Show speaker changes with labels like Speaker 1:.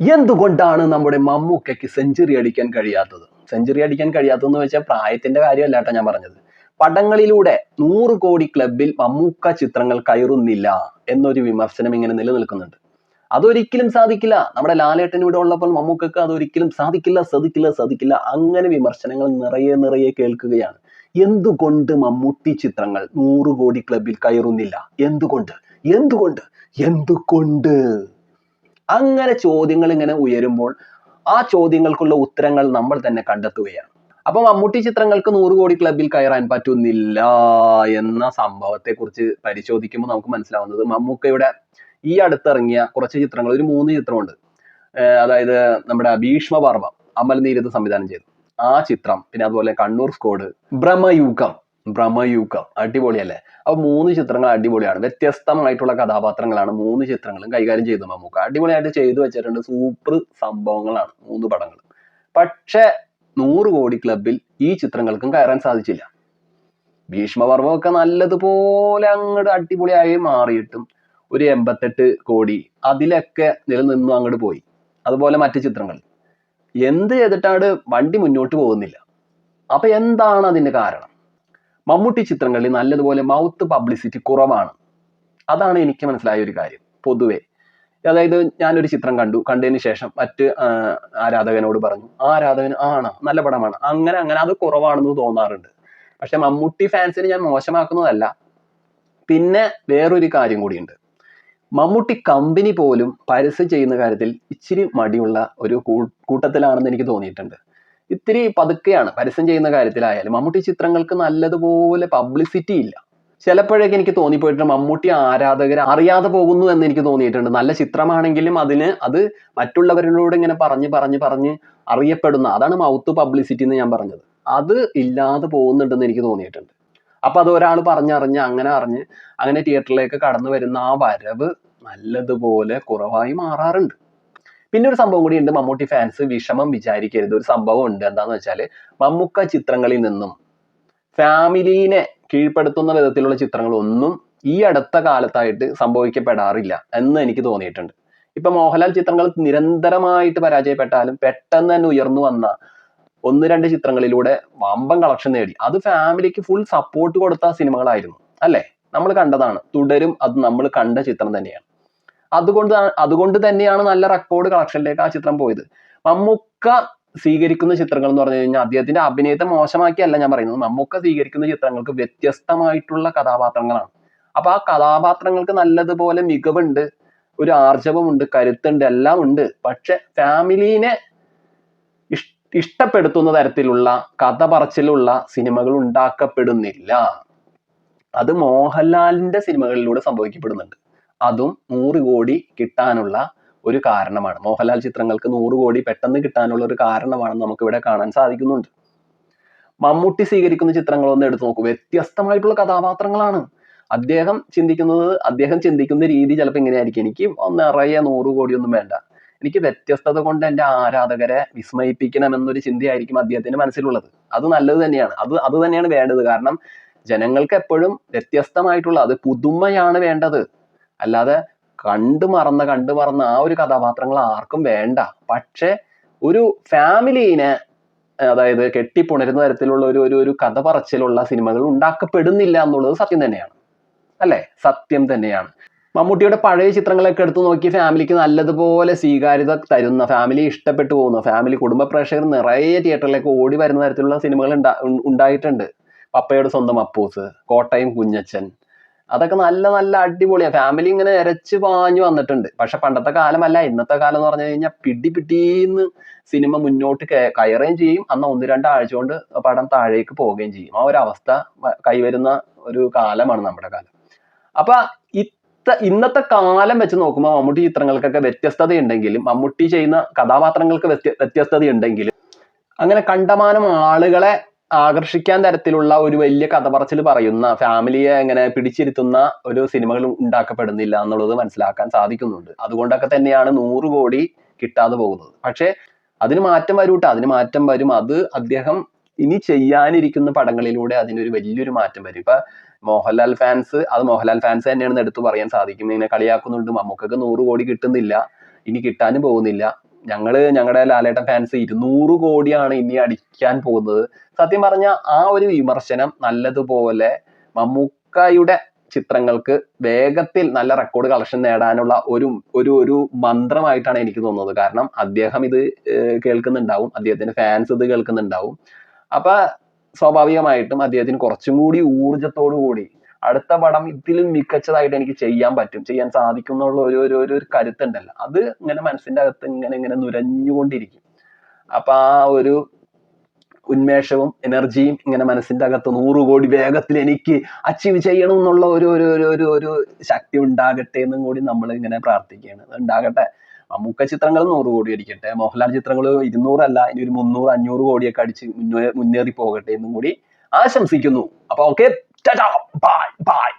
Speaker 1: എന്തുകൊണ്ടാണ് നമ്മുടെ മമ്മൂക്കയ്ക്ക് സെഞ്ചുറി അടിക്കാൻ കഴിയാത്തത്? സെഞ്ചുറി അടിക്കാൻ കഴിയാത്തതെന്ന് വെച്ചാൽ പ്രായത്തിന്റെ കാര്യമല്ല കേട്ടോ ഞാൻ പറഞ്ഞത്. പടങ്ങളിലൂടെ നൂറ് കോടി ക്ലബിൽ മമ്മൂക്ക ചിത്രങ്ങൾ കയറുന്നില്ല എന്നൊരു വിമർശനം ഇങ്ങനെ നിലനിൽക്കുന്നുണ്ട്. അതൊരിക്കലും സാധിക്കില്ല. നമ്മുടെ ലാലേട്ടൻ ഇവിടെ ഉള്ളപ്പോൾ മമ്മൂക്കക്ക് അതൊരിക്കലും സാധിക്കില്ല സാധിക്കില്ല സാധിക്കില്ല. അങ്ങനെ വിമർശനങ്ങൾ നിറയെ നിറയെ കേൾക്കുകയാണ്. എന്തുകൊണ്ട് മമ്മൂട്ടി ചിത്രങ്ങൾ നൂറ് കോടി ക്ലബിൽ കയറുന്നില്ല? എന്തുകൊണ്ട്? എന്തുകൊണ്ട്? എന്തുകൊണ്ട്? അങ്ങനെ ചോദ്യങ്ങൾ ഇങ്ങനെ ഉയരുമ്പോൾ ആ ചോദ്യങ്ങൾക്കുള്ള ഉത്തരങ്ങൾ നമ്മൾ തന്നെ കണ്ടെത്തുകയാണ്. അപ്പൊ മമ്മൂട്ടി ചിത്രങ്ങൾക്ക് നൂറ് കോടി ക്ലബിൽ കയറാൻ പറ്റുന്നില്ല എന്ന സംഭവത്തെ കുറിച്ച് പരിശോധിക്കുമ്പോൾ നമുക്ക് മനസ്സിലാവുന്നത് മമ്മൂക്കയുടെ ഈ അടുത്തിറങ്ങിയ കുറച്ച് ചിത്രങ്ങൾ ഒരു മൂന്ന് ചിത്രമുണ്ട്. അതായത് നമ്മുടെ ഭീഷ്മപർവം അമൽ നീരത് സംവിധാനം ചെയ്തു. ആ ചിത്രം പിന്നെ അതുപോലെ കണ്ണൂർ സ്കോഡ് ഭ്രമയുഗം ഭ്രമയുഗം അടിപൊളിയല്ലേ? അപ്പൊ മൂന്ന് ചിത്രങ്ങൾ അടിപൊളിയാണ്. വ്യത്യസ്തമായിട്ടുള്ള കഥാപാത്രങ്ങളാണ് മൂന്ന് ചിത്രങ്ങളും കൈകാര്യം ചെയ്തു മമ്മൂക്ക. അടിപൊളിയായിട്ട് ചെയ്തു വെച്ചിട്ടുണ്ട്. സൂപ്പർ സംഭവങ്ങളാണ് മൂന്ന് പടങ്ങൾ. പക്ഷെ നൂറ് കോടി ക്ലബിൽ ഈ ചിത്രങ്ങൾക്കും കയറാൻ സാധിച്ചില്ല. ഭീഷ്മപർവമൊക്കെ നല്ലതുപോലെ അങ്ങോട്ട് അടിപൊളിയായി മാറിയിട്ടും ഒരു എൺപത്തെട്ട് കോടി അതിലൊക്കെ നിലനിന്നു അങ്ങോട്ട് പോയി. അതുപോലെ മറ്റു ചിത്രങ്ങൾ. എന്ത് ചെയ്തിട്ടാണ് വണ്ടി മുന്നോട്ട് പോകുന്നില്ല? അപ്പൊ എന്താണ് അതിന്റെ കാരണം? മമ്മൂട്ടി ചിത്രങ്ങളിൽ നല്ലതുപോലെ മൗത്ത് പബ്ലിസിറ്റി കുറവാണ്. അതാണ് എനിക്ക് മനസ്സിലായ ഒരു കാര്യം. പൊതുവേ. അതായത് ഞാനൊരു ചിത്രം കണ്ടു. കണ്ടതിന് ശേഷം മറ്റ് ആരാധകനോട് പറഞ്ഞു ആ ആരാധകൻ ആണ്? നല്ല പടമാണ്. അങ്ങനെ അങ്ങനെ അത് കുറവാണെന്ന് തോന്നാറുണ്ട്. പക്ഷെ മമ്മൂട്ടി ഫാൻസിനെ ഞാൻ മോശമാക്കുന്നതല്ല. പിന്നെ വേറൊരു കാര്യം കൂടിയുണ്ട്. മമ്മൂട്ടി കമ്പനി പോലും പരസ്യം ചെയ്യുന്ന കാര്യത്തിൽ ഇച്ചിരി മടിയുള്ള ഒരു കൂട്ടത്തിലാണെന്ന് എനിക്ക് തോന്നിയിട്ടുണ്ട്. ഇത്തിരി പതുക്കെയാണ് പരസ്യം ചെയ്യുന്ന കാര്യത്തിലായാലും. മമ്മൂട്ടി ചിത്രങ്ങൾക്ക് നല്ലതുപോലെ പബ്ലിസിറ്റി ഇല്ല. ചിലപ്പോഴൊക്കെ എനിക്ക് തോന്നിപ്പോയിട്ടുണ്ട് മമ്മൂട്ടി ആരാധകർ അറിയാതെ പോകുന്നു എന്ന് എനിക്ക് തോന്നിയിട്ടുണ്ട്. നല്ല ചിത്രമാണെങ്കിലും അതിന് അത് മറ്റുള്ളവരിലൂടെ ഇങ്ങനെ പറഞ്ഞ് പറഞ്ഞ് പറഞ്ഞ് അറിയപ്പെടുന്ന അതാണ് മൗത്ത് പബ്ലിസിറ്റി എന്ന് ഞാൻ പറഞ്ഞത്. അത് ഇല്ലാതെ പോകുന്നുണ്ടെന്ന് എനിക്ക് തോന്നിയിട്ടുണ്ട്. അപ്പൊ അത് ഒരാൾ പറഞ്ഞറിഞ്ഞ് അങ്ങനെ അറിഞ്ഞ് അങ്ങനെ തിയേറ്ററിലേക്ക് കടന്നു വരുന്ന ആ വരവ് നല്ലതുപോലെ കുറവായി മാറാറുണ്ട്. പിന്നെ ഒരു സംഭവം കൂടി ഉണ്ട്. മമ്മൂട്ടി ഫാൻസ് വിഷമം വിചാരിക്കരുത്. ഒരു സംഭവം ഉണ്ട്. എന്താന്ന് വെച്ചാൽ മമ്മൂക്ക ചിത്രങ്ങളിൽ നിന്നും ഫാമിലീനെ കീഴ്പ്പെടുത്തുന്ന വിധത്തിലുള്ള ചിത്രങ്ങളൊന്നും ഈ അടുത്ത കാലത്തായിട്ട് സംഭവിക്കപ്പെടാറില്ല എന്ന് എനിക്ക് തോന്നിയിട്ടുണ്ട്. ഇപ്പൊ മോഹൻലാൽ ചിത്രങ്ങൾ നിരന്തരമായിട്ട് പരാജയപ്പെട്ടാലും പെട്ടെന്ന് തന്നെ ഉയർന്നു വന്ന ഒന്ന് രണ്ട് ചിത്രങ്ങളിലൂടെ വമ്പൻ കളക്ഷൻ നേടി. അത് ഫാമിലിക്ക് ഫുൾ സപ്പോർട്ട് കൊടുത്ത സിനിമകളായിരുന്നു. അല്ലേ? നമ്മൾ കണ്ടതാണ്. തുടരും. അത് നമ്മൾ കണ്ട ചിത്രം തന്നെയാണ്. അതുകൊണ്ട് അതുകൊണ്ട് തന്നെയാണ് നല്ല റെക്കോർഡ് കളക്ഷനിലേക്ക് ആ ചിത്രം പോയത്. മമ്മൂക്ക സ്വീകരിക്കുന്ന ചിത്രങ്ങൾ എന്ന് പറഞ്ഞു കഴിഞ്ഞാൽ അദ്ദേഹത്തിന്റെ അഭിനയത്തെ മോശമാക്കിയല്ല ഞാൻ പറയുന്നത്. മമ്മൂക്ക സ്വീകരിക്കുന്ന ചിത്രങ്ങൾക്ക് വ്യത്യസ്തമായിട്ടുള്ള കഥാപാത്രങ്ങളാണ്. അപ്പൊ ആ കഥാപാത്രങ്ങൾക്ക് നല്ലതുപോലെ മികവുണ്ട് ഒരു ആർജവമുണ്ട് കരുത്തുണ്ട് എല്ലാം ഉണ്ട്. പക്ഷെ ഫാമിലീനെ ഇഷ്ടപ്പെടുത്തുന്ന തരത്തിലുള്ള കഥ പറച്ചിലുള്ള സിനിമകൾ ഉണ്ടാക്കപ്പെടുന്നില്ല. അത് മോഹൻലാലിന്റെ സിനിമകളിലൂടെ സംഭവിക്കപ്പെടുന്നുണ്ട്. അതും നൂറ് കോടി കിട്ടാനുള്ള ഒരു കാരണമാണ്. മോഹൻലാൽ ചിത്രങ്ങൾക്ക് നൂറ് കോടി പെട്ടെന്ന് കിട്ടാനുള്ള ഒരു കാരണമാണെന്ന് നമുക്ക് ഇവിടെ കാണാൻ സാധിക്കുന്നുണ്ട്. മമ്മൂട്ടി സ്വീകരിക്കുന്ന ചിത്രങ്ങളൊന്ന് എടുത്തു നോക്കൂ. വ്യത്യസ്തമായിട്ടുള്ള കഥാപാത്രങ്ങളാണ്. അദ്ദേഹം ചിന്തിക്കുന്നത് അദ്ദേഹം ചിന്തിക്കുന്ന രീതി ചിലപ്പോൾ ഇങ്ങനെയായിരിക്കും. എനിക്ക് നിറയെ നൂറ് കോടിയൊന്നും വേണ്ട. എനിക്ക് വ്യത്യസ്തത കൊണ്ട് എന്റെ ആരാധകരെ വിസ്മയിപ്പിക്കണം എന്നൊരു ചിന്തയായിരിക്കും അദ്ദേഹത്തിന്റെ മനസ്സിലുള്ളത്. അത് നല്ലത് തന്നെയാണ്. അത് അത് തന്നെയാണ് വേണ്ടത്. കാരണം ജനങ്ങൾക്ക് എപ്പോഴും വ്യത്യസ്തമായിട്ടുള്ള അത് പുതുമയാണ് വേണ്ടത്. അല്ലാതെ കണ്ടു മറന്ന കണ്ടു മറന്ന ആ ഒരു കഥാപാത്രങ്ങൾ ആർക്കും വേണ്ട. പക്ഷെ ഒരു ഫാമിലീനെ അതായത് കെട്ടിപ്പുണരുന്ന തരത്തിലുള്ള ഒരു ഒരു ഒരു കഥ പറച്ചിലുള്ള സിനിമകൾ ഉണ്ടാക്കപ്പെടുന്നില്ല എന്നുള്ളത് സത്യം തന്നെയാണ്. അല്ലേ? സത്യം തന്നെയാണ്. മമ്മൂട്ടിയുടെ പഴയ ചിത്രങ്ങളൊക്കെ എടുത്തു നോക്കി ഫാമിലിക്ക് നല്ലതുപോലെ സ്വീകാര്യത തരുന്ന ഫാമിലി ഇഷ്ടപ്പെട്ടു പോകുന്ന ഫാമിലി കുടുംബ പ്രേക്ഷകർ നിറയെ തിയേറ്ററിലേക്ക് ഓടി വരുന്ന തരത്തിലുള്ള സിനിമകൾ ഉണ്ടാ- ഉണ്ടായിട്ടുണ്ട്. പപ്പയുടെ സ്വന്തം അപ്പൂസ് കോട്ടയം കുഞ്ഞച്ചൻ അതൊക്കെ നല്ല നല്ല അടിപൊളിയാണ് ഫാമിലി ഇങ്ങനെ ഇരച്ച് പാഞ്ഞു വന്നിട്ടുണ്ട്. പക്ഷെ പണ്ടത്തെ കാലമല്ല. ഇന്നത്തെ കാലം എന്ന് പറഞ്ഞു കഴിഞ്ഞാൽ പിടി പിടീന്ന് സിനിമ മുന്നോട്ട് കയറുകയും ചെയ്യും. അന്ന് ഒന്ന് രണ്ടാഴ്ച കൊണ്ട് പടം താഴേക്ക് പോവുകയും ചെയ്യും. ആ ഒരു അവസ്ഥ കൈവരുന്ന ഒരു കാലമാണ് നമ്മുടെ കാലം. അപ്പൊ ഇത്ത ഇന്നത്തെ കാലം വെച്ച് നോക്കുമ്പോൾ മമ്മൂട്ടി ചിത്രങ്ങൾക്കൊക്കെ വ്യത്യസ്തത ഉണ്ടെങ്കിലും മമ്മൂട്ടി ചെയ്യുന്ന കഥാപാത്രങ്ങൾക്ക് വ്യത്യ വ്യത്യസ്തതയുണ്ടെങ്കിലും അങ്ങനെ കണ്ടമാനം ആളുകളെ ആകർഷിക്കാൻ തരത്തിലുള്ള ഒരു വലിയ കഥ പറച്ചിൽ പറയുന്ന ഫാമിലിയെ എങ്ങനെ പിടിച്ചിരുത്തുന്ന ഒരു സിനിമകൾ ഉണ്ടാക്കപ്പെടുന്നില്ല എന്നുള്ളത് മനസ്സിലാക്കാൻ സാധിക്കുന്നുണ്ട്. അതുകൊണ്ടൊക്കെ തന്നെയാണ് നൂറ് കോടി കിട്ടാതെ പോകുന്നത്. പക്ഷേ അതിന് മാറ്റം വരൂട്ടോ. അതിന് മാറ്റം വരും. അത് അദ്ദേഹം ഇനി ചെയ്യാനിരിക്കുന്ന പടങ്ങളിലൂടെ അതിനൊരു വലിയൊരു മാറ്റം വരും. ഇപ്പൊ മോഹൻലാൽ ഫാൻസ് അത് മോഹൻലാൽ ഫാൻസ് തന്നെയാണെന്ന് എടുത്തു പറയാൻ സാധിക്കും. ഇങ്ങനെ കളിയാക്കുന്നുണ്ട്. മമ്മൂക്കൊക്കെ നൂറ് കോടി കിട്ടുന്നില്ല. ഇനി കിട്ടാനും പോകുന്നില്ല. ഞങ്ങൾ ഞങ്ങളുടെ ലാലേട്ടൻ ഫാൻസ് ഇരുന്നൂറ് കോടിയാണ് ഇനി അടിക്കാൻ പോകുന്നത്. സത്യം പറഞ്ഞ ആ ഒരു വിമർശനം നല്ലതുപോലെ മമ്മൂക്കയുടെ ചിത്രങ്ങൾക്ക് വേഗത്തിൽ നല്ല റെക്കോർഡ് കളക്ഷൻ നേടാനുള്ള ഒരു ഒരു ഒരു മന്ത്രമായിട്ടാണ് എനിക്ക് തോന്നുന്നത്. കാരണം അദ്ദേഹം ഇത് കേൾക്കുന്നുണ്ടാവും. അദ്ദേഹത്തിന്റെ ഫാൻസ് ഇത് കേൾക്കുന്നുണ്ടാവും. അപ്പൊ സ്വാഭാവികമായിട്ടും അദ്ദേഹത്തിന് കുറച്ചും കൂടി ഊർജത്തോടു കൂടി അടുത്ത പടം ഇതിലും മികച്ചതായിട്ട് എനിക്ക് ചെയ്യാൻ പറ്റും ചെയ്യാൻ സാധിക്കും എന്നുള്ള ഒരു ഒരു ഒരു കരുത്തുണ്ടല്ലോ. അത് ഇങ്ങനെ മനസ്സിന്റെ അകത്ത് ഇങ്ങനെ ഇങ്ങനെ നുരഞ്ഞുകൊണ്ടിരിക്കും. അപ്പൊ ആ ഒരു ഉന്മേഷവും എനർജിയും ഇങ്ങനെ മനസ്സിന്റെ അകത്ത് നൂറ് കോടി വേഗത്തിൽ എനിക്ക് അച്ചീവ് ചെയ്യണം എന്നുള്ള ഒരു ഒരു ഒരു ഒരു ഒരു ശക്തി ഉണ്ടാകട്ടെ എന്നും കൂടി നമ്മൾ ഇങ്ങനെ പ്രാർത്ഥിക്കുകയാണ് ഉണ്ടാകട്ടെ. മമ്മൂക്ക ചിത്രങ്ങൾ നൂറ് കോടി അടിക്കട്ടെ. മോഹൻലാൽ ചിത്രങ്ങൾ ഇരുന്നൂറല്ല ഇനി ഒരു മുന്നൂറ് അഞ്ഞൂറ് കോടിയൊക്കെ അടിച്ച് മുന്നേ മുന്നേറി പോകട്ടെ എന്നും കൂടി ആശംസിക്കുന്നു. അപ്പൊ okay da da, bye, bye.